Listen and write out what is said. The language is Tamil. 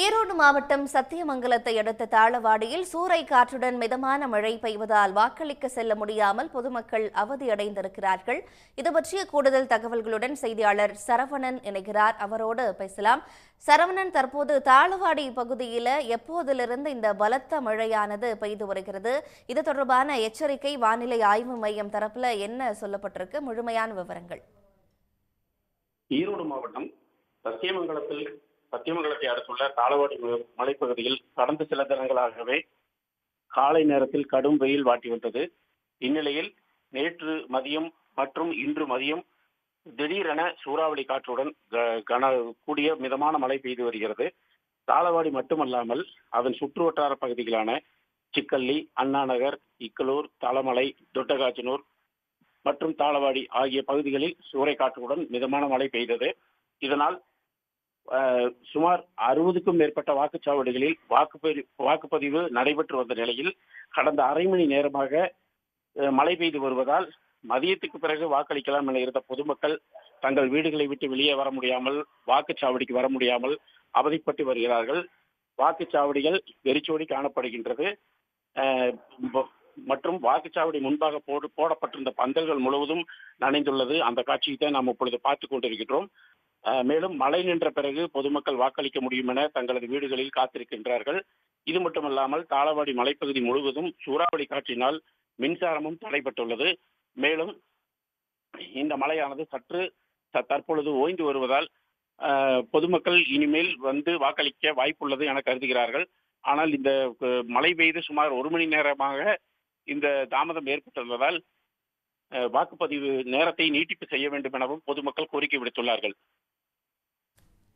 ஈரோடு மாவட்டம் சத்தியமங்கலத்தை அடுத்த தாளவாடியில் சூறை காற்றுடன் மிதமான மழை பெய்வதால் வாக்களிக்க செல்ல முடியாமல் பொதுமக்கள் அவதியடைந்திருக்கிறார்கள். இது பற்றிய கூடுதல் தகவல்களுடன் செய்தியாளர் சரவணன் இணைகிறார். அவரோடு பேசலாம். சரவணன் தற்போது தாளவாடி பகுதியில் எப்போதிலிருந்து இந்த பலத்த மழையானது பெய்து வருகிறது? இது தொடர்பான எச்சரிக்கை வானிலை ஆய்வு மையம் தரப்புல என்ன சொல்லப்பட்டிருக்கு? முழுமையான விவரங்கள். ஈரோடு மாவட்டம் சத்தியமங்கலத்தில் பத்தியமங்கலத்தை அடுத்துள்ள காலவாடி மலைப்பகுதியில் கடந்த சில தினங்களாகவே காலை நேரத்தில் கடும் வெயில் வாட்டி வந்தது இந்நிலையில் நேற்று மதியம் மற்றும் இன்று மதியம் திடீரென சூறாவளி காற்றுடன் கன கூடிய மிதமான மழை பெய்து வருகிறது. தாளவாடி மட்டுமல்லாமல் அதன் சுற்றுவட்டார பகுதிகளான சிக்கல்லி அண்ணாநகர் இக்கலூர் தலமலை தொட்டகாச்சனூர் மற்றும் தாளவாடி ஆகிய பகுதிகளில் சூறை காற்றுடன் மிதமான மழை பெய்தது. இதனால் சுமார் அறுபதுக்கும் மேற்பட்ட வாக்குச்சாவடிகளில் வாக்குப்பதிவு வாக்குப்பதிவு நடைபெற்று வந்த நிலையில் கடந்த அரை மணி நேரமாக மழை பெய்து வருவதால் மதியத்துக்கு பிறகு வாக்களிக்கலாம் என இருந்த பொதுமக்கள் தங்கள் வீடுகளை விட்டு வெளியே வர முடியாமல் வாக்குச்சாவடிக்கு வர முடியாமல் அவதிப்பட்டு வருகிறார்கள். வாக்குச்சாவடிகள் வெறிச்சோடி காணப்படுகின்றது. மற்றும் வாக்குச்சாவடி முன்பாக போடு போடப்பட்டிருந்த பந்தல்கள் முழுவதும் நனைந்துள்ளது. அந்த காட்சியை தான் நாம் இப்பொழுது பார்த்து கொண்டிருக்கின்றோம். மேலும் மழை நின்ற பிறகு பொதுமக்கள் வாக்களிக்க முடியும் என தங்களது வீடுகளில் காத்திருக்கின்றார்கள். இது மட்டுமல்லாமல் தாளவாடி மலைப்பகுதி முழுவதும் சூறாவளி காற்றினால் மின்சாரமும் தடைப்பட்டுள்ளது மேலும் இந்த மழையானது சற்று த- தற்பொழுது ஓய்ந்து வருவதால் பொதுமக்கள் இனிமேல் வந்து வாக்களிக்க வாய்ப்புள்ளது என கருதுகிறார்கள். ஆனால் இந்த மழை பெய்து சுமார் ஒரு மணி நேரமாக இந்த தாமதம் ஏற்பட்டுள்ளதால் வாக்குப்பதிவு நேரத்தை நீட்டிப்பு செய்ய வேண்டும் எனவும் பொதுமக்கள் கோரிக்கை விடுத்துள்ளார்கள்.